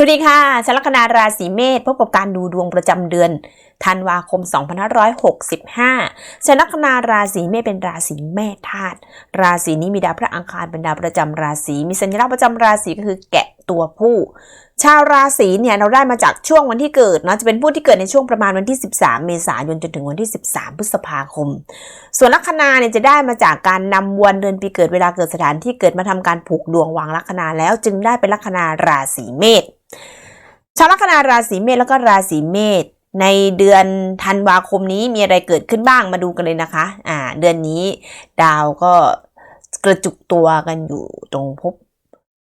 สวัสดีค่ะชลัคนาราศีเมษพบกับการดูดวงประจำเดือนธันวาคม 2565ชลัคนาราศีเมษเป็นราศีแม่ธาตุ ราศีนี้มีดาวพระอังคารเป็นดาวประจำราศี มีสัญลักษณ์ประจำราศีก็คือแกะตัวผู้ ชาวราศีเนี่ยเราได้มาจากช่วงวันที่เกิดเนาะจะเป็นผู้ที่เกิดในช่วงประมาณวันที่ 13 เมษายนจนถึงวันที่ 13 พฤษภาคม ส่วนลัคนาเนี่ยจะได้มาจากการนำวันเดือนปีเกิดเวลาเกิดสถานที่เกิดมาทำการผูกดวงวางลัคนาแล้วจึงได้เป็นลัคนาราศีเมษชาวลัคนาราศีเมษแล้วก็ราศีเมษในเดือนธันวาคมนี้มีอะไรเกิดขึ้นบ้างมาดูกันเลยนะคะอ่าเดือนนี้ดาวก็กระจุกตัวกันอยู่ตรงภพ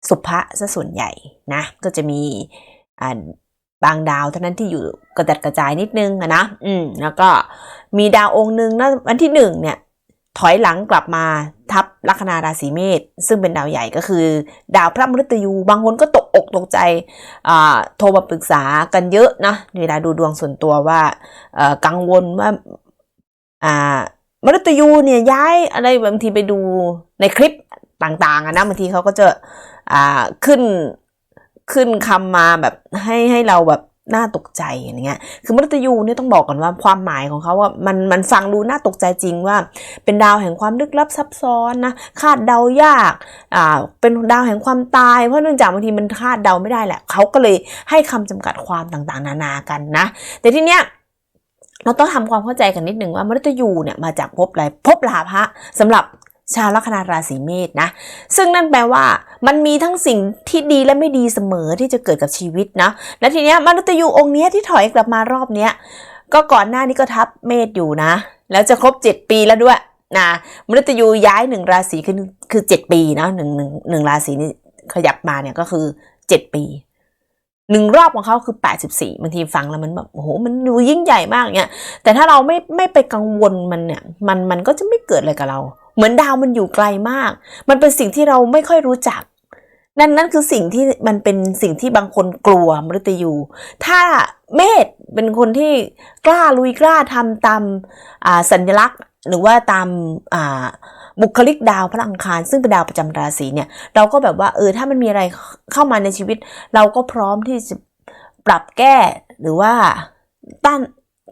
สุภะซะส่วนใหญ่นะก็จะมีบางดาวเท่านั้นที่อยู่กระจัดกระจายนิดนึงนะ อืม แล้วก็มีดาวองค์หนึ่งนะวันที่หนึ่งเนี่ย ถอยหลังกลับมาทับลัคนาราศีเมษซึ่งเป็นดาวใหญ่ก็คือ ดาวพระมฤตยู บางคนก็ตกอกตกใจโทรมาปรึกษากันเยอะนะเวลาดูดวงส่วนตัวว่ากังวลว่ามฤตยูเนี่ยย้ายอะไรบางทีไปดูในคลิปต่างๆนะบางทีเขาก็จะ อ่าขึ้นขึ้นคำมาแบบให้ให้เราแบบน่าตกใจอย่างเงี้ย คือมฤตยูเนี่ยต้องบอกก่อนว่าความหมายของเขาว่ามันมันฟังดูน่าตกใจจริงว่า เป็นดาวแห่งความลึกลับซับซ้อนนะคาดเดายากอ่าเป็นดาวแห่งความตายเพราะเนื่องจากบางทีมันคาดเดาไม่ได้แหละเขาก็เลยให้คำจำกัดความต่างๆ นานากันนะ แต่ทีเนี้ยเราต้องทำความเข้าใจกันนิดหนึ่งว่ามฤตยูเนี่ยมาจากภพอะไรภพลาภะสำหรับชาวลัคนาราศีเมษนะ ซึ่งนั่นแปลว่า มันมีทั้งสิ่งที่ดีและไม่ดีเสมอที่จะเกิดกับชีวิตนะ และทีเนี้ยมฤตยูองค์เนี้ยที่ถอยกลับมารอบเนี้ย ก็ก่อนหน้านี้ก็ทับเมษอยู่นะ แล้วจะครบ 7 ปีแล้วด้วยนะมฤตยูย้ายหนึ่งราศีคือคือ7ปีนะหนึ่งหนึ่งหนึ่งราศีนี้ขยับมาเนี่ยก็คือ7ปีหนึ่งรอบของเขาคือ 84บางทีฟังแล้วมันแบบโอ้โหมันดูยิ่งใหญ่มากเนี่ยแต่ถ้าเราไม่ไม่ไปกังวลมันเนี่ย มันมันก็จะไม่เกิดอะไรกับเรา เหมือนดาวมันอยู่ไกลมาก มันเป็นสิ่งที่เราไม่ค่อยรู้จัก นั่นนั่นคือสิ่งที่มันเป็นสิ่งที่บางคนกลัวมฤตยูถ้าเมษเป็นคนที่กล้าลุยกล้าทำตามสัญลักษณ์ หรือว่าตามบุคลิกดาวพระอังคาร ซึ่งเป็นดาวประจำราศีเนี่ย เราก็แบบว่าเออถ้ามันมีอะไรเข้ามาในชีวิต เราก็พร้อมที่จะปรับแก้หรือว่าตั้ง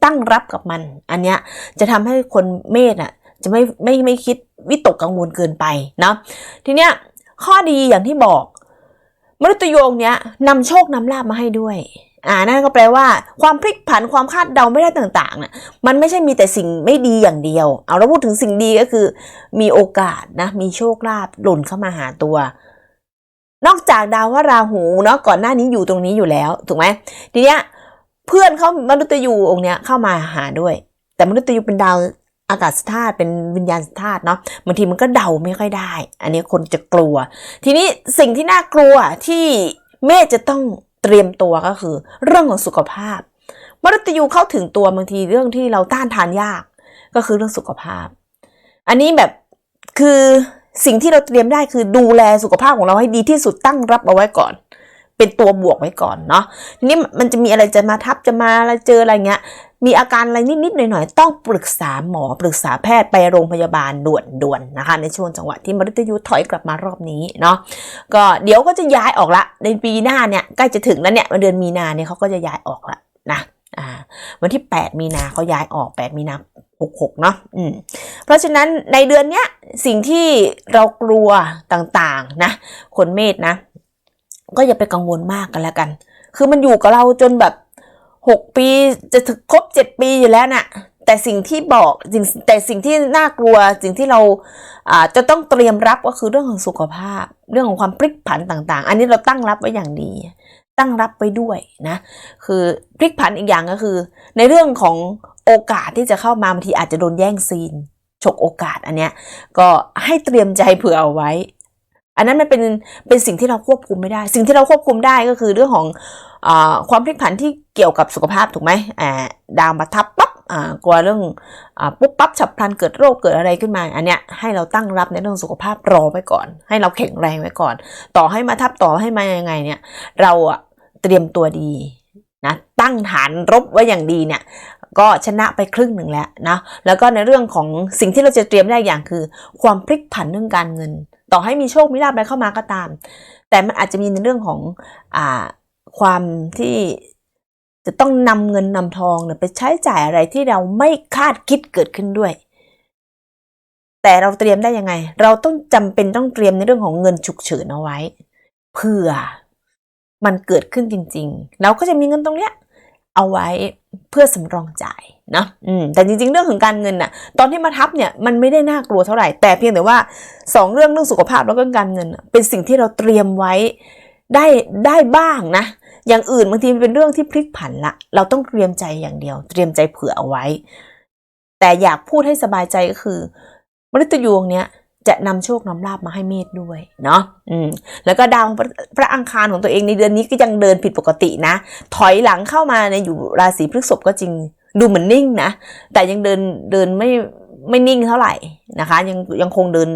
ตั้งรับกับมัน อันเนี้ยจะทำให้คนเมษอะจะไม่ไม่ไม่คิดวิตกกังวลเกินไปเนาะทีเนี้ย ข้อดีอย่างที่บอกมฤตยูองเนี้ยนำโชคนำลาบมาให้ด้วยอ่านั่นก็แปลว่าความพลิกผันความคาดเดาไม่ได้ต่างๆน่ะมันไม่ใช่มีแต่สิ่งไม่ดีอย่างเดียว เอาเราพูดถึงสิ่งดีก็คือ มีโอกาสนะ มีโชคลาภหล่นเข้ามาหาตัว นอกจากดาวว่าราหูเนาะก่อนหน้านี้อยู่ตรงนี้อยู่แล้วถูกไหมทีเนี้ยเพื่อนเขามนุษย์ยูองค์เนี้ยเข้ามาหาด้วย แต่มนุษย์ยูเป็นดาว อากาศธาตุเป็นวิญญาณธาตุเนาะบางทีมันก็เดาไม่ค่อยได้ อันนี้คนจะกลัว ทีนี้สิ่งที่น่ากลัวที่เมษจะต้องเตรียมตัวก็คือ เรื่องของสุขภาพมฤตยูเข้าถึงตัวบางทีเรื่องที่เราต้านทานยาก ก็คือเรื่องสุขภาพ อันนี้แบบคือสิ่งที่เราเตรียมได้คือดูแลสุขภาพของเราให้ดีที่สุดตั้งรับเอาไว้ก่อน เป็นตัวบวกไว้ก่อนเนาะทีนี้มันจะมีอะไรจะมาทับจะมาอะไรเจออะไรเงี้ย มีอาการอะไรนิดๆหน่อยๆ ต้องปรึกษาหมอปรึกษาแพทย์ไปโรงพยาบาลด่วนๆนะคะ ในช่วงจังหวะที่มฤตยูถอยกลับมารอบนี้เนาะก็เดี๋ยวก็จะย้ายออกละในปีหน้าเนี่ยใกล้จะถึงแล้วเนี่ยเดือนมีนาเนี่ยเขาก็จะย้ายออกละนะอ่าวันที่ 8 มีนาเขาย้ายออก 8 มีนา66เนาะอืมเพราะฉะนั้นในเดือนเนี้ยสิ่งที่เรากลัวต่างๆนะ คนเมษนะ ก็อย่าไปกังวลมากกันแล้วกัน คือมันอยู่กับเราจนแบบ หกปีจะถึงครบเจ็ดปีอยู่แล้วน่ะแต่สิ่งที่บอกสิ่งแต่สิ่งที่น่ากลัวสิ่งที่เราอ่าจะต้องเตรียมรับก็คือเรื่องของสุขภาพ เรื่องของความพลิกผันต่างๆ อันนี้เราตั้งรับไว้อย่างดี ตั้งรับไว้ด้วยนะคือพลิกผันอีกอย่างก็คือ ในเรื่องของโอกาสที่จะเข้ามาบางทีอาจจะโดนแย่งซีนฉกโอกาสอันเนี้ยก็ให้เตรียมใจเผื่อเอาไว้ อันนั้นมันเป็นเป็นสิ่งที่เราควบคุมไม่ได้ สิ่งที่เราควบคุมได้ก็คือเรื่องของอความพลิกผันที่เกี่ยวกับสุขภาพถูกไหมดาวมาทับปั๊บกลัวเรื่องอปุ๊บปั๊บฉับพลันเกิดโรคเกิดอะไรขึ้นมา อันเนี้ยให้เราตั้งรับในเรื่องสุขภาพรอไว้ก่อน ให้เราแข็งแรงไว้ก่อน ต่อให้มาทับต่อให้มายังไงเนี่ย เราอะเตรียมตัวดีนะตั้งฐานรบไว้อย่างดีเนี่ยก็ชนะไปครึ่งหนึ่งแล้วนะแล้วก็ในเรื่องของสิ่งที่เราจะเตรียมได้อย่างคือ ความพลิกผันเรื่องการเงิน ต่อให้มีโชคมีลาภอะไรเข้ามาก็ตาม แต่มันอาจจะมีในเรื่องของอ่าความที่จะต้องนำเงินนำทองเนี่ยไปใช้จ่ายอะไรที่เราไม่คาดคิดเกิดขึ้นด้วย แต่เราเตรียมได้ยังไง เราต้องจำเป็นต้องเตรียมในเรื่องของเงินฉุกเฉินเอาไว้เพื่อมันเกิดขึ้นจริง ๆ เราก็จะมีเงินตรงเนี้ย เอาไว้เพื่อสำรองจ่ายนะอืมแต่จริงๆ เรื่องของการเงินน่ะ ตอนที่มาทับเนี่ยมันไม่ได้น่ากลัวเท่าไหร่ แต่เพียงแต่ว่าสองเรื่องเรื่องสุขภาพแล้วก็การเงิน เป็นสิ่งที่เราเตรียมไว้ได้ได้บ้างนะ อย่างอื่นบางทีมันเป็นเรื่องที่พลิกผันละ เราต้องเตรียมใจอย่างเดียว เตรียมใจเผื่อเอาไว้ แต่อยากพูดให้สบายใจก็คือมฤตยูงเนี้ย จะนำโชคนำลาบมาให้เมษด้วยเนาะอืมแล้วก็ดาวพระพระอังคารของตัวเองในเดือนนี้ก็ยังเดินผิดปกตินะ ถอยหลังเข้ามาในอยู่ราศีพฤษภก็จริงดูเหมือนนิ่งนะ แต่ยังเดินเดินไม่ ไม่นิ่งเท่าไหร่นะคะ ยังยังคงเดิน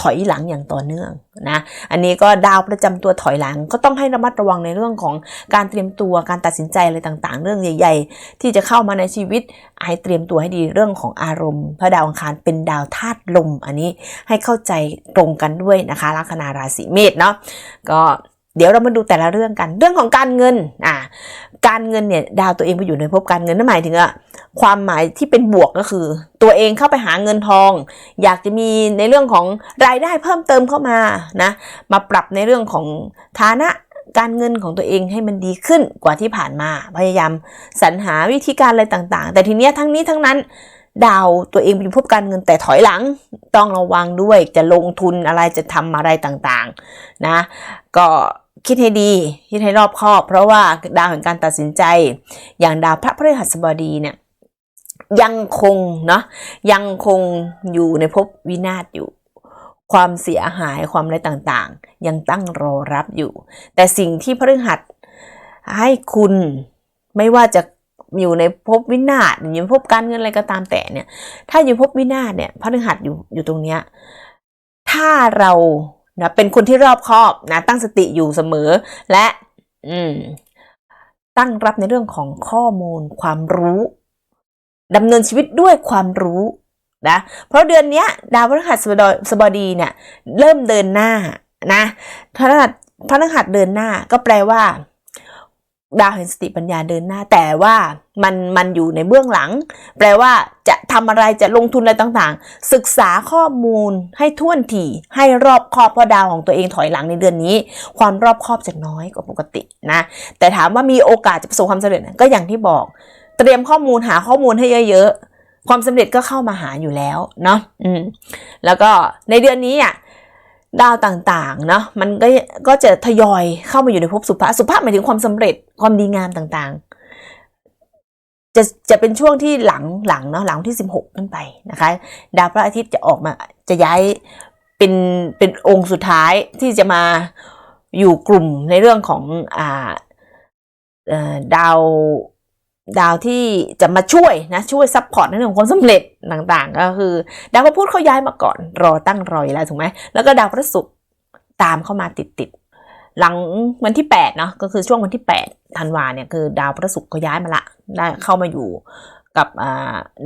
ถอยหลังอย่างต่อเนื่องนะอันนี้ก็ดาวประจำตัวถอยหลังก็ต้องให้ระมัดระวังในเรื่องของการเตรียมตัวการตัดสินใจอะไรต่างๆ เรื่องใหญ่ ๆ ที่จะเข้ามาในชีวิตให้เตรียมตัวให้ดีเรื่องของอารมณ์พระดาวอังคารเป็นดาวธาตุลม อันนี้ให้เข้าใจตรงกันด้วยนะคะลัคนาราศีเมษเนาะก็เดี๋ยวเรามาดูแต่ละเรื่องกัน เรื่องของการเงินอ่าการเงินเนี่ยดาวตัวเองไปอยู่ในภพการเงินนั่นหมายถึงอะ ความหมายที่เป็นบวกก็คือ ตัวเองเข้าไปหาเงินทอง อยากจะมีในเรื่องของรายได้เพิ่มเติมเข้ามานะมาปรับในเรื่องของฐานะการเงินของตัวเองให้มันดีขึ้นกว่าที่ผ่านมา พยายามสรรหาวิธีการอะไรต่างๆ แต่ทีเนี้ยทั้งนี้ทั้งนั้น ดาวตัวเองเป็นภพการเงินแต่ถอยหลังต้องระวังด้วยจะลงทุนอะไรจะทำอะไรต่างๆนะก็คิดให้ดี คิดให้รอบคอบ เพราะว่าดาวแห่งการตัดสินใจ อย่างดาวพระพฤหัสบดีเนี่ย ยังคงเนาะยังคงอยู่ในภพวินาศอยู่ ความเสียหายความอะไรต่างๆ ยังตั้งรอรับอยู่ แต่สิ่งที่พฤหัสให้คุณไม่ว่าจะอยู่ในภพวินาศอยู่ในภพการเงินอะไรก็ตามแต่เนี่ย ถ้าอยู่ภพวินาศเนี่ยพฤหัสอยู่อยู่ตรงเนี้ยถ้าเรานะเป็นคนที่รอบคอบนะตั้งสติอยู่เสมอ และ อืม ตั้งรับในเรื่องของข้อมูลความรู้ ดำเนินชีวิตด้วยความรู้นะเพราะเดือนนี้ดาวพฤหัสบดีเนี่ยเริ่มเดินหน้านะพฤหัสพฤหัสเดินหน้าก็แปลว่า ดาวแห่งสติปัญญาเดินหน้า แต่ว่ามันมันอยู่ในเบื้องหลัง แปลว่าจะทำอะไรจะลงทุนอะไรต่างๆ ศึกษาข้อมูลให้ท่วนทีให้รอบคอบเพราะดาวของตัวเองถอยหลังในเดือนนี้ ความรอบคอบจะน้อยกว่าปกตินะแต่ถามว่ามีโอกาสจะประสบความสำเร็จก็อย่างที่บอก เตรียมข้อมูลหาข้อมูลให้เยอะๆ ความสำเร็จก็เข้ามาหาอยู่แล้วเนาะอืมแล้วก็ในเดือนนี้อะดาวต่างๆเนาะมันก็ก็จะทยอยเข้ามาอยู่ในภพสุภาสุภาหมายถึงความสำเร็จความดีงามต่างๆ จะจะเป็นช่วงที่หลังหลังเนาะหลังที่ 16ขึ้นไปนะคะ ดาวพระอาทิตย์จะออกมาจะย้ายเป็นเป็นองค์สุดท้ายที่จะมาอยู่กลุ่มในเรื่องของอ่าดาว ดาวที่จะมาช่วยนะช่วยซัพพอร์ตในเรื่องของความสำเร็จต่างๆ ก็คือ ดาวพระพุธเขาย้ายมาก่อน รอตั้งรอยแล้วถูกไหมแล้วก็ดาวพระศุกร์ตามเข้ามาติดๆหลังวันที่8เนาะก็คือช่วงวันที่8ธันวาเนี่ยคือดาวพระศุกร์ก็ย้ายมาละได้เข้ามาอยู่กับ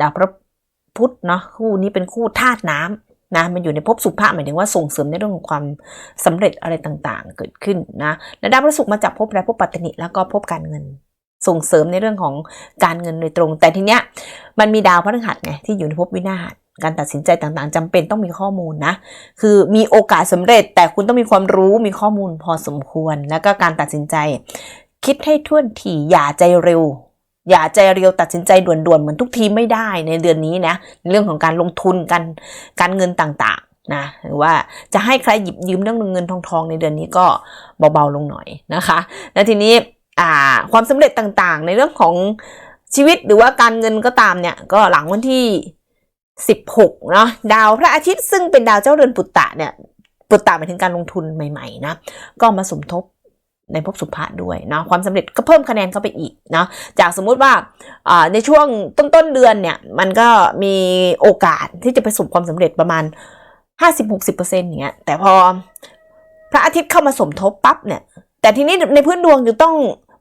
ดาวพระพุธเนาะคู่นี้เป็นคู่ธาตุน้ำนะมันอยู่ในภพสุภาพหมายถึงว่าส่งเสริมในเรื่องของความสำเร็จอะไรต่างๆ เกิดขึ้นนะและดาวพระศุกร์มาจากภพอะไรภพปัตตนิแล้วก็ภพการเงิน ส่งเสริมในเรื่องของการเงินโดยตรง แต่ทีเนี้ยมันมีดาวพฤหัสไงที่อยู่ในภพวินาศการตัดสินใจต่างๆจำเป็นต้องมีข้อมูลนะ คือมีโอกาสสำเร็จ แต่คุณต้องมีความรู้มีข้อมูลพอสมควร แล้วก็การตัดสินใจ คิดให้ท่วนทีอย่าใจเร็ว อย่าใจเร็วตัดสินใจด่วนๆ เหมือนทุกทีไม่ได้ในเดือนนี้นะในเรื่องของการลงทุนกันการเงินต่างๆนะหรือว่าจะให้ใครหยิบยืมเรื่องเงินทองทองในเดือนนี้ก็เบาๆลงหน่อยนะคะ แล้วทีนี้ อ่าความสำเร็จต่างๆ ในเรื่องของชีวิตหรือว่าการเงินก็ตามเนี่ย ก็หลังวันที่ 16เนาะดาวพระอาทิตย์ซึ่งเป็นดาวเจ้าเรือนปุตตะเนี่ย ปุตตะหมายถึงการลงทุนใหม่ๆนะก็มาสมทบในภพสุภาษด้วยเนาะความสำเร็จก็เพิ่มคะแนนเข้าไปอีกเนาะจากสมมุติว่าในช่วงต้นๆเดือนเนี่ยมันก็มีโอกาสที่จะประสบความสำเร็จประมาณ 50-60%อย่างเงี้ยแต่พอพระอาทิตย์เข้ามาสมทบปั๊บเนี่ยแต่ทีนี้ในพื้นดวงอยู่ต้อง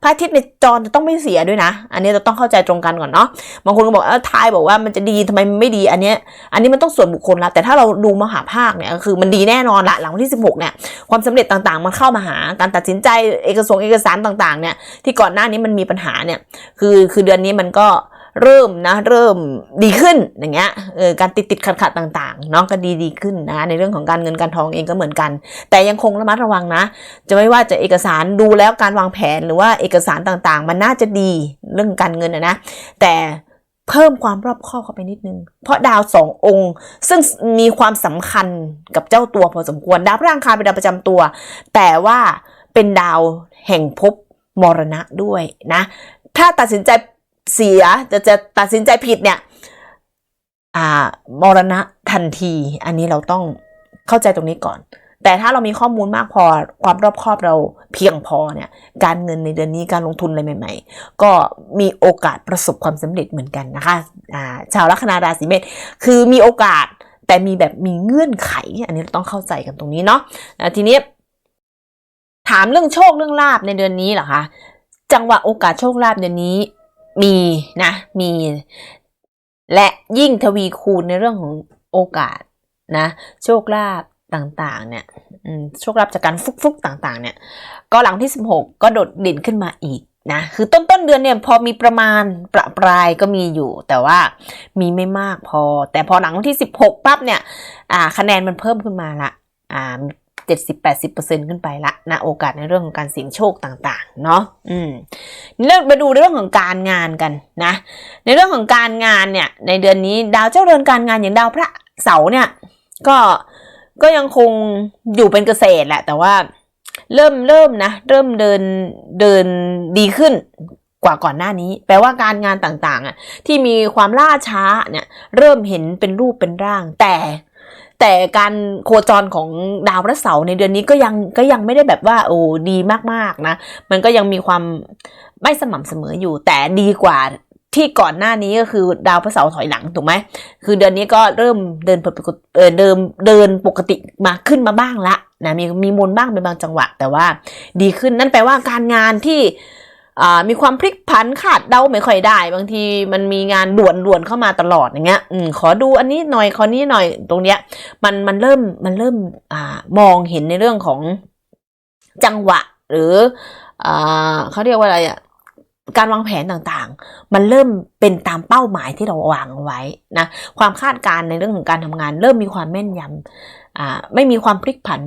พระอาทิตย์ในจอจะต้องไม่เสียด้วยนะ อันนี้จะต้องเข้าใจตรงกันก่อนเนาะบางคนก็บอกว่าทายบอกว่ามันจะดีทำไมไม่ดีอันเนี้ยอันนี้มันต้องส่วนบุคคลละแต่ถ้าเราดูมหาภาคเนี่ยคือมันดีแน่นอนละหลังวันที่ 16เนี่ยความสำเร็จต่างๆ มันเข้ามาหาการตัดสินใจเอกสงเอกสารต่างๆเนี่ยที่ก่อนหน้านี้มันมีปัญหาเนี่ยคือคือเดือนนี้มันก็ เริ่มนะเริ่มดีขึ้นอย่างเงี้ยเออการติดติดขัดขัดต่างๆเนาะก็ดีดีขึ้นนะในเรื่องของการเงินการทองเองก็เหมือนกัน แต่ยังคงระมัดระวังนะ จะไม่ว่าจะเอกสารดูแล้วการวางแผนหรือว่าเอกสารต่างๆ มันน่าจะดีเรื่องการเงินนะแต่เพิ่มความรอบคอบเข้าไปนิดนึง เพราะดาวสององค์ ซึ่งมีความสำคัญกับเจ้าตัวพอสมควร ดาวพระอังคารเป็นดาวประจำตัว แต่ว่าเป็นดาวแห่งภพมรณะด้วยนะ ถ้าตัดสินใจ เสียจะจะตัดสินใจผิดเนี่ยอ่ามรณะทันที อันนี้เราต้องเข้าใจตรงนี้ก่อน แต่ถ้าเรามีข้อมูลมากพอความรอบคอบเราเพียงพอเนี่ย การเงินในเดือนนี้การลงทุนอะไรใหม่ ๆ ก็มีโอกาสประสบความสำเร็จเหมือนกันนะคะอ่าชาวลัคนาราศีเมษคือมีโอกาสแต่มีแบบมีเงื่อนไข อันนี้เราต้องเข้าใจกันตรงนี้เนาะทีนี้ ถามเรื่องโชคเรื่องลาบในเดือนนี้เหรอคะจังหวะโอกาสโชคลาภเดือนนี้ มีนะ มี และยิ่งทวีคูณในเรื่องของโอกาสนะ โชคลาภต่างๆ เนี่ยโชคลาภจากการฟุกๆต่าง ๆ เนี่ย ก็หลังที่ 16 ก็โดดเด่นขึ้นมาอีกนะคือต้นต้นเดือนเนี่ยพอมีประมาณประปรายก็มีอยู่ แต่ว่ามีไม่มากพอ แต่พอหลังวันที่ 16ปั๊บเนี่ยอ่าคะแนนมันเพิ่มขึ้นมาละอ่า เจ็ดสิบแปดสิบเปอร์เซ็นขึ้นไปละนะโอกาสในเรื่องของการเสี่ยงโชคต่างๆ เนาะอืมเรื่องมาดูเรื่องของการงานกันนะ ในเรื่องของการงานเนี่ย ในเดือนนี้ดาวเจ้าเรือนการงานอย่างดาวพระเสาร์เนี่ย ก็ก็ยังคงอยู่เป็นเกษตรแหละ แต่ว่าเริ่มเริ่มนะ เริ่มเดินเดินดีขึ้นกว่าก่อนหน้านี้ แปลว่าการงานต่างๆอะที่มีความล่าช้าเนี่ย เริ่มเห็นเป็นรูปเป็นร่างแต่ แต่การโคจรของดาวพระเสาร์ในเดือนนี้ก็ยังก็ยังไม่ได้แบบว่าโอ้ดีมากๆนะ มันก็ยังมีความไม่สม่ำเสมออยู่ แต่ดีกว่าที่ก่อนหน้านี้ก็คือดาวพระเสาร์ถอยหลังถูกไหม คือเดือนนี้ก็เริ่มเดินปกติเดิมเดินปกติมาขึ้นมาบ้างละนะมีมีมนบ้างเป็นบางจังหวะ แต่ว่าดีขึ้นนั่นแปลว่าการงานที่ มีความพลิกผันขาดเดาไม่ค่อยได้ บางทีมันมีงานด่วนด่วนๆเข้ามาตลอดอย่างเงี้ยอืมขอดูอันนี้หน่อยขอนี้หน่อยตรงเนี้ย มันมันเริ่มมันเริ่มอ่ามองเห็นในเรื่องของจังหวะ หรืออ่าเขาเรียกว่าอะไรอะการวางแผนต่างๆ มันเริ่มเป็นตามเป้าหมายที่เราวางไว้นะความคาดการณ์ในเรื่องของการทำงาน เริ่มมีความแม่นยำอ่าไม่มีความพลิกผัน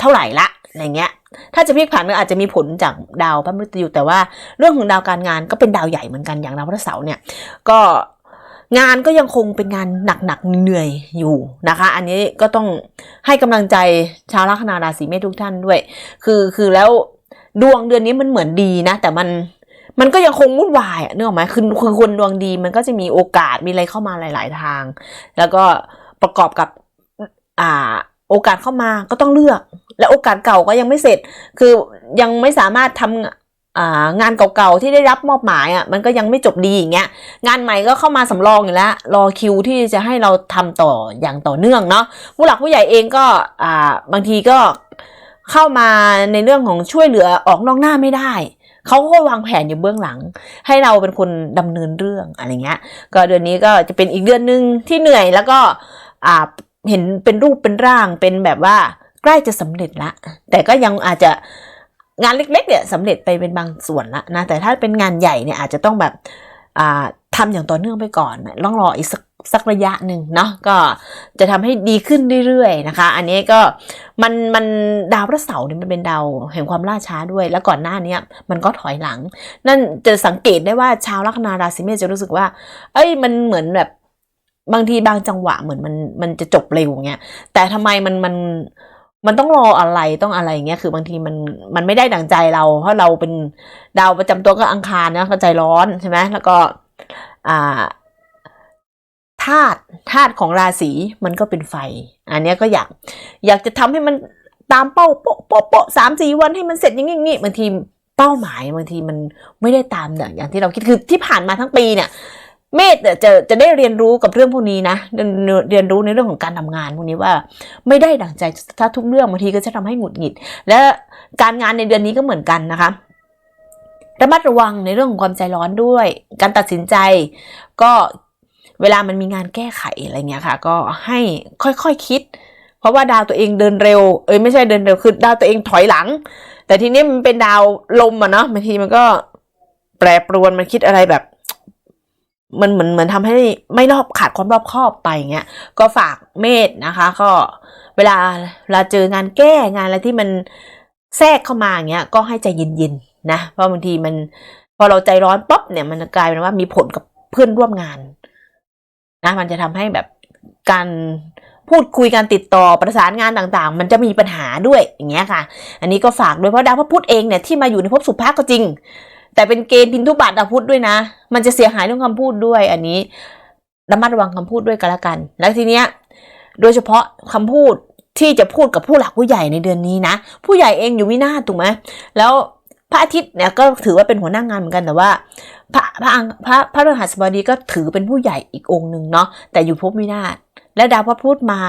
เท่าไหร่ละ อะไรเงี้ย ถ้าจะพลิกผันก็อาจจะมีผลจากดาวพระมฤตยูแต่ว่าเรื่องของดาวการงานก็เป็นดาวใหญ่เหมือนกันอย่างดาวพระเสาร์เนี่ย ก็งานก็ยังคงเป็นงานหนักๆเหนื่อยอยู่นะคะ อันนี้ก็ต้องให้กำลังใจชาวลัคนาราศีเมษทุกท่านด้วย คือคือแล้วดวงเดือนนี้มันเหมือนดีนะ แต่มันมันก็ยังคงวุ่นวายอะนึกออกไหมคือคือคนดวงดีมันก็จะมีโอกาสมีอะไรเข้ามาหลาย ๆ ทาง แล้วก็ประกอบกับอ่าโอกาสเข้ามาก็ต้องเลือก และโอกาสเก่าก็ยังไม่เสร็จ คือยังไม่สามารถทำอ่างานเก่าๆที่ได้รับมอบหมายอะมันก็ยังไม่จบดีอย่างเงี้ยงานใหม่ก็เข้ามาสำรองอยู่แล้วรอคิวที่จะให้เราทำต่ออย่างต่อเนื่องเนาะผู้หลักผู้ใหญ่เองก็อ่าบางทีก็เข้ามาในเรื่องของช่วยเหลือออกนอกหน้าไม่ได้เขาก็วางแผนอยู่เบื้องหลัง ให้เราเป็นคนดำเนินเรื่องอะไรเงี้ยก็เดือนนี้ก็จะเป็นอีกเดือนหนึ่งที่เหนื่อยแล้วก็อ่าเห็นเป็นรูปเป็นร่างเป็นแบบว่า ใกล้จะสำเร็จละ แต่ก็ยังอาจจะงานเล็กๆเนี่ยสำเร็จไปเป็นบางส่วนละนะแต่ถ้าเป็นงานใหญ่เนี่ยอาจจะต้องแบบอ่าทำอย่างต่อเนื่องไปก่อนต้องรออีกสักสักระยะหนึ่งเนาะก็จะทำให้ดีขึ้นเรื่อยๆนะคะ อันนี้ก็มันมันดาวพระเสาร์เนี่ยมันเป็นดาวแห่งความล่าช้าด้วย แล้วก่อนหน้านี้มันก็ถอยหลัง นั่นจะสังเกตได้ว่าชาวลัคนาราศีเมษจะรู้สึกว่า เอ้ยมันเหมือนแบบบางทีบางจังหวะเหมือนมันมันจะจบเร็วเงี้ยแต่ทำไมมันมันม มันต้องรออะไรต้องอะไรเงี้ยคือบางทีมันมันไม่ได้ดังใจเรา เพราะเราเป็นดาวประจำตัวก็อังคารนะก็ใจร้อนใช่ไหมแล้วก็อ่าธาตุธาตุของราศีมันก็เป็นไฟ อันนี้ก็อยากอยากจะทำให้มันตามเป้าโปะโปะโปะสามสี่วันให้มันเสร็จอย่างงี้บางทีเป้าหมายบางทีมันไม่ได้ตามอย่างที่เราคิดคือที่ผ่านมาทั้งปีเนี่ย เมษเนี่ยจะจะได้เรียนรู้กับเรื่องพวกนี้นะเรียนเรียนรู้ในเรื่องของการทำงานพวกนี้ว่า ไม่ได้ดั่งใจถ้าทุกเรื่องบางทีก็จะทำให้หงุดหงิด และการงานในเดือนนี้ก็เหมือนกันนะคะระมัดระวังในเรื่องของความใจร้อนด้วย การตัดสินใจก็เวลามันมีงานแก้ไขอะไรเงี้ยค่ะ ก็ให้ค่อยๆคคิด เพราะว่าดาวตัวเองเดินเร็ว เอ้ยไม่ใช่เดินเร็วคือดาวตัวเองถอยหลัง แต่ทีนี้มันเป็นดาวลมอะเนาะบางทีมันก็แปรปรวนมันคิดอะไรแบบ มันเหมือนเหมือนทำให้ไม่รอบขาดความรอบคอบไปเงี้ยก็ฝากเมธนะคะ ก็เวลาเวลาเจองานแก้งานอะไรที่มันแทรกเข้ามาอย่างเงี้ยก็ให้ใจเย็นๆนะเพราะบางทีมันพอเราใจร้อนป๊บเนี่ยมันกลายเป็นว่ามีผลกับเพื่อนร่วมงานนะมันจะทำให้แบบการพูดคุยการติดต่อประสานงานต่างๆ มันจะมีปัญหาด้วยอย่างเงี้ยค่ะ อันนี้ก็ฝากด้วยเพราะดาวพระพุธเองเนี่ยที่มาอยู่ในภพสุภาพก็จริง แต่เป็นเกณฑ์พินทุบาทดาวพุธด้วยนะ มันจะเสียหายเรื่องคำพูดด้วยอันนี้ระมัดระวังคำพูดด้วยกันละกัน แล้วทีเนี้ยโดยเฉพาะคำพูดที่จะพูดกับผู้หลักผู้ใหญ่ในเดือนนี้นะ ผู้ใหญ่เองอยู่วินาศถูกไหมแล้วพระอาทิตย์เนี่ยก็ถือว่าเป็นหัวหน้างงานเหมือนกันแต่ว่า พระพระอังพระพระฤหัสบดีก็ถือเป็นผู้ใหญ่อีกองค์หนึ่งเนาะแต่อยู่ภพวินาศและดาวพระพุธมา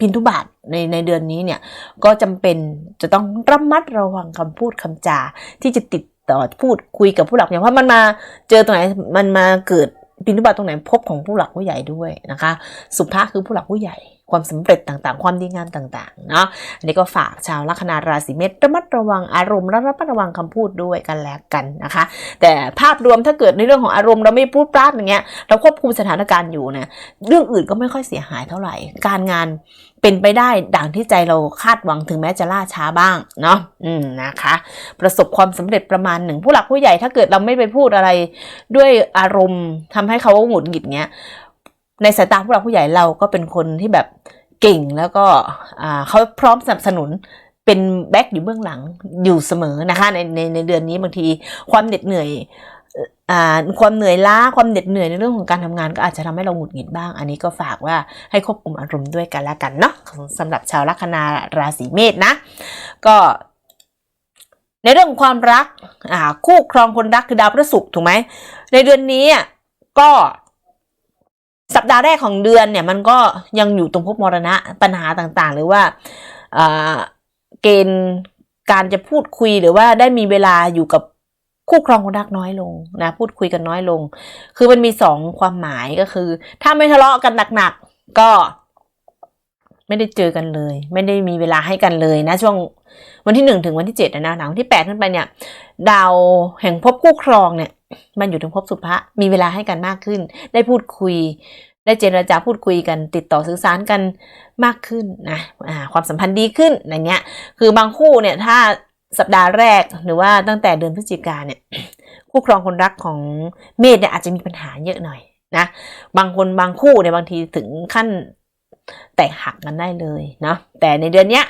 พินทุบาทในในเดือนนี้เนี่ยก็จำเป็นจะต้องระมัดระวังคำพูดคำจาที่จะติด ต่อพูดคุยกับผู้หลักอย่างเพราะมันมาเจอตรงไหนมันมาเกิดพินทุบาทตรงไหนพบของผู้หลักผู้ใหญ่ด้วยนะคะ สุภาคือผู้หลักผู้ใหญ่ความสำเร็จต่างๆ ความดีงามต่างๆ เนาะ อันนี้ก็ฝากชาวลัคนาราศีเมษระมัดระวังอารมณ์และระมัดระวังคำพูดด้วยกันแล้วกันนะคะ แต่ภาพรวมถ้าเกิดในเรื่องของอารมณ์เราไม่พูดปราดอย่างเงี้ย เราควบคุมสถานการณ์อยู่นะ เรื่องอื่นก็ไม่ค่อยเสียหายเท่าไหร่ การงาน เป็นไปได้ดังที่ใจเราคาดหวังถึงแม้จะล่าช้าบ้างเนาะอืมนะคะ ประสบความสำเร็จประมาณหนึ่งผู้หลักผู้ใหญ่ถ้าเกิดเราไม่ไปพูดอะไร ด้วยอารมณ์ทำให้เขาหงุดหงิดเงี้ยในสายตาผู้หลักผู้ใหญ่เราก็เป็นคนที่แบบเก่งแล้วก็อ่าเขาพร้อมสนับสนุนเป็นแบ็กอยู่เบื้องหลังอยู่เสมอนะคะในในในเดือนนี้บางทีความเหน็ดเหนื่อย ความเหนื่อยล้าความเหน็ดเหนื่อยในเรื่องของการทำงานก็อาจจะทำให้เราหงุดหงิดบ้าง อันนี้ก็ฝากว่าให้ควบคุมอารมณ์ด้วยกันแล้วกันเนาะสำหรับชาวลัคนาราศีเมษนะ ก็ในเรื่องของความรักคู่ครองคนรักคือดาวพฤหัสถูกไหมในเดือนนี้ก็สัปดาห์แรกของเดือนเนี่ยมันก็ยังอยู่ตรงภพมรณะปัญหาต่างๆ หรือว่าเกณฑ์การจะพูดคุยหรือว่าได้มีเวลาอยู่กับ คู่ครองคนรักน้อยลงนะพูดคุยกันน้อยลง คือมันมีสองความหมายก็คือ ถ้าไม่ทะเลาะกันหนักๆ ก็ ไม่ได้เจอกันเลย ไม่ได้มีเวลาให้กันเลยนะ ช่วงวันที่หนึ่งถึงวันที่เจ็ดนะหนังวันที่แปดขึ้นไปเนี่ย ดาวแห่งภพคู่ครองเนี่ย มันอยู่ถึงภพสุภะมีเวลาให้กันมากขึ้น ได้พูดคุย ได้เจรจาพูดคุยกัน ติดต่อสื่อสารกันมากขึ้นนะความสัมพันธ์ดีขึ้นอะไรเงี้ย คือบางคู่เนี่ยถ้า สัปดาห์แรกหรือว่าตั้งแต่เดือนพฤศจิกาเนี่ยคู่ครองคนรักของเมษเนี่ยอาจจะมีปัญหาเยอะหน่อยนะบางคนบางคู่เนี่ยบางทีถึงขั้นแตกหักกันได้เลยเนาะแต่ในเดือนเนี้ย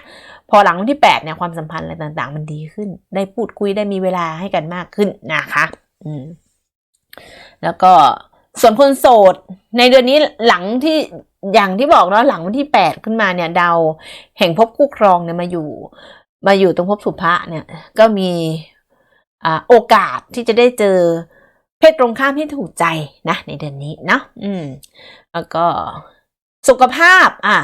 พอหลังวันที่8เนี่ยความสัมพันธ์อะไรต่างๆ มันดีขึ้น ได้พูดคุยได้มีเวลาให้กันมากขึ้นนะคะอืมแล้วก็ส่วนคนโสด ในเดือนนี้หลังที่อย่างที่บอกเนาะหลังวันที่ 8 ขึ้นมาเนี่ยดาวแห่งภพคู่ครองเนี่ยมาอยู่ มาอยู่ตรงภพสุภะเนี่ยก็มีอโอกาสที่จะได้เจอเพศตรงข้ามที่ถูกใจนะในเดือนนี้เนาะอืมแล้วก็สุขภาพอะ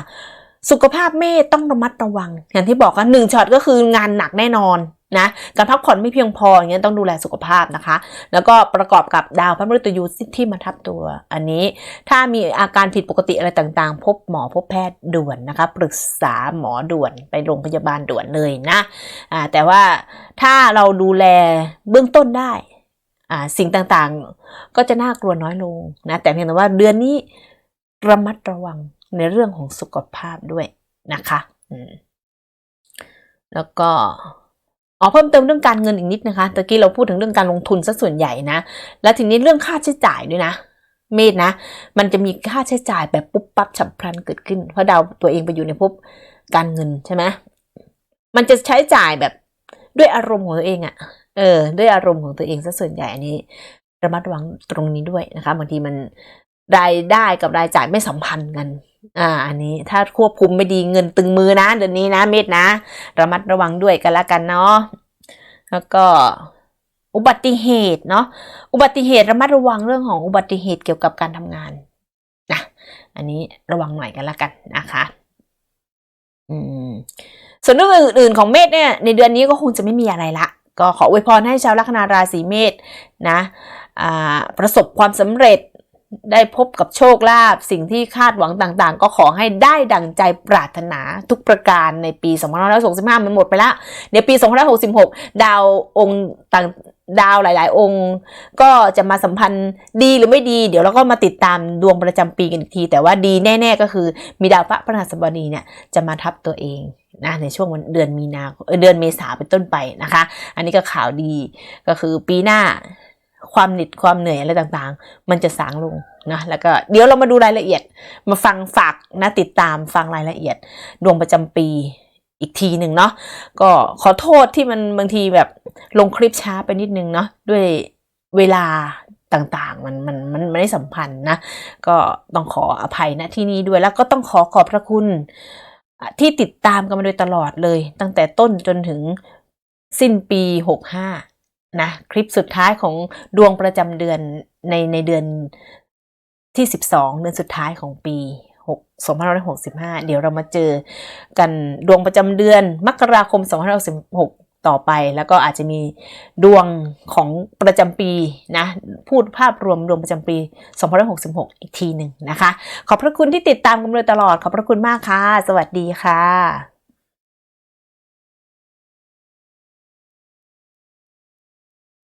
สุขภาพเมษต้องระมัดระวัง อย่างที่บอกกันหนึ่งช็อตก็คืองานหนักแน่นอน นะการพักผ่อนไม่เพียงพออย่างเงี้ยต้องดูแลสุขภาพนะคะ แล้วก็ประกอบกับดาวพระมฤตยูที่มาทับตัว อันนี้ถ้ามีอาการผิดปกติอะไรต่างๆ พบหมอพบแพทย์ด่วนนะคะ ปรึกษาหมอด่วนไปโรงพยาบาลด่วนเลยนะอ่าแต่ว่าถ้าเราดูแลเบื้องต้นได้อ่าสิ่งต่างๆก็จะน่ากลัวน้อยลงนะแต่เพียงแต่ว่าเดือนนี้ระมัดระวังในเรื่องของสุขภาพด้วยนะคะอืมแล้วก็ อ๋อเพิ่มเติมเรื่องการเงินอีกนิดนะคะตะกี้เราพูดถึงเรื่องการลงทุนซะส่วนใหญ่นะ แล้วทีนี้เรื่องค่าใช้จ่ายด้วยนะเมษนะ มันจะมีค่าใช้จ่ายแบบปุ๊บปั๊บฉับพลันเกิดขึ้น เพราะดาวตัวเองไปอยู่ในภพการเงินใช่ไหมมันจะใช้จ่ายแบบด้วยอารมณ์ของตัวเองอะ่ะ เออ ด้วยอารมณ์ของตัวเองซะส่วนใหญ่อันนี้ระมัดระวังตรงนี้ด้วยนะคะบางทีมันรายได้กับรายจ่ายไม่สัมพันธ์กัน อ่า อันนี้ถ้าควบคุมไม่ดีเงินตึงมือนะเดือนนี้นะเม็ดนะ ระมัดระวังด้วยกันละกันเนาะแล้วก็อุบัติเหตุเนาะอุบัติเหตุระมัดระวังเรื่องของอุบัติเหตุเกี่ยวกับการทำงานนะอันนี้ระวังหน่อยกันละกันนะคะ อืมส่วนเรื่องอื่นๆของเมษเนี่ยในเดือนนี้ก็คงจะไม่มีอะไรละก็ขออวยพรให้ชาวลัคนาราศีเมษนะอ่าประสบความสำเร็จ ได้พบกับโชคลาภสิ่งที่คาดหวังต่างๆ ก็ขอให้ได้ดังใจปรารถนาทุกประการในปี2565 มันหมดไปแล้วเดี๋ยวปี 2566 ดาวองค์ต่างดาวหลาย ๆ องค์ ก็จะมาสัมพันธ์ดีหรือไม่ดี เดี๋ยวเราก็มาติดตามดวงประจำปีกันอีกที แต่ว่าดีแน่ ๆ ก็คือมีดาวพระพฤหัสบดีเนี่ยจะมาทับตัวเองนะในช่วงวันเดือนมีนาเอ่อเดือนเมษาเป็นต้นไปนะคะ อันนี้ก็ข่าวดีก็คือปีหน้า ความเหน็ดความเหนื่อยอะไรต่างๆ มันจะสางลงนะแล้วก็เดี๋ยวเรามาดูรายละเอียด มาฟังฝากนะติดตามฟังรายละเอียด ดวงประจำปีอีกทีหนึ่งเนาะก็ขอโทษที่มันบางทีแบบลงคลิปช้าไปนิดนึงเนาะด้วยเวลาต่างๆ มันมันมันไม่ได้สัมพันธ์นะ ก็ต้องขออภัยนะที่นี้ด้วยแล้วก็ต้องขอขอบพระคุณที่ติดตามกันมาโดยตลอดเลย ตั้งแต่ต้นจนถึงสิ้นปี 65 นะคลิปสุดท้ายของดวงประจำเดือนในในเดือนที่ 12 เดือนสุดท้ายของปี6 2565 เดี๋ยวเรามาเจอกันดวงประจำเดือนมกราคม 2566 ต่อไป แล้วก็อาจจะมีดวงของประจำปีนะพูดภาพรวมดวงประจำปี 2566 อีกทีหนึ่งนะคะ ขอบพระคุณที่ติดตามกันมาโดยตลอด ขอบพระคุณมากค่ะ สวัสดีค่ะ